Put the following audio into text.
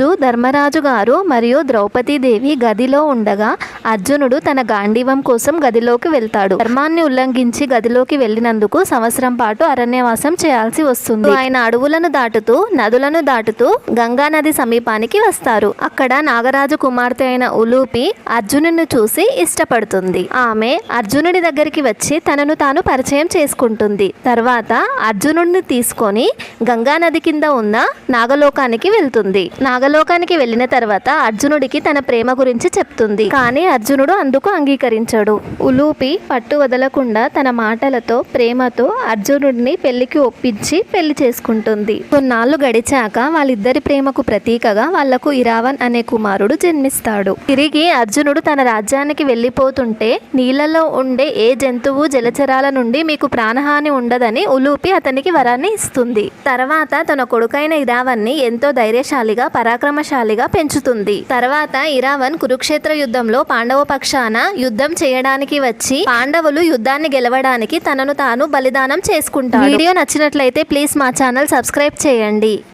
రోజు ధర్మరాజు గారు మరియు ద్రౌపదీదేవి గదిలో ఉండగా అర్జునుడు తన గాంధీవం కోసం గదిలోకి వెళ్తాడు. ధర్మాన్ని ఉల్లంఘించి గదిలోకి వెళ్ళినందుకు సంవత్సరం పాటు అరణ్యవాసం చేయాల్సి వస్తుంది. ఆయన అడవులను దాటుతూ నదులను దాటుతూ గంగా నది సమీపానికి వస్తారు. అక్కడ నాగరాజు కుమార్తె అయిన ఉలూపి అర్జునుని చూసి ఇష్టపడుతుంది. ఆమె అర్జునుడి దగ్గరికి వచ్చి తనను తాను పరిచయం చేసుకుంటుంది. తర్వాత అర్జునుడిని తీసుకొని గంగా నది కింద ఉన్న నాగలోకానికి వెళ్తుంది. నాగలోకానికి వెళ్ళిన తర్వాత అర్జునుడికి తన ప్రేమ గురించి చెప్తుంది. కానీ అర్జునుడు అందుకు అంగీకరించాడు. ఉలూపి పట్టు వదలకుండా తన మాటలతో ప్రేమతో అర్జునుడిని పెళ్ళికి ఒప్పించి పెళ్ళి చేసుకుంటుంది. కొన్నాళ్ళు గడిచాక వాళ్ళిద్దరి ప్రేమకు ప్రతీకగా వాళ్ళకు ఇరావన్ అనే కుమారుడు జన్మిస్తాడు. తిరిగి అర్జునుడు తన రాజ్యానికి వెళ్ళిపోతుంటే నీళ్ళలో ఉండే ఏ జంతువు జలచరాల నుండి మీకు ప్రాణహాని ఉండదని ఉలూపి అతనికి వరాన్ని ఇస్తుంది. తర్వాత తన కొడుకైన ఇరావన్ని ఎంతో ధైర్యశాలిగా పరాక్రమశాలిగా పెంచుతుంది. తర్వాత ఇరావన్ కురుక్షేత్ర యుద్ధంలో పాండవ పక్షాన యుద్ధం చేయడానికి వచ్చి పాండవులు యుద్ధాన్ని గెలవడానికి తనను తాను బలిదానం చేసుకుంటాడు. వీడియో నచ్చినట్లయితే ప్లీజ్ మా ఛానల్ సబ్స్క్రైబ్ చేయండి.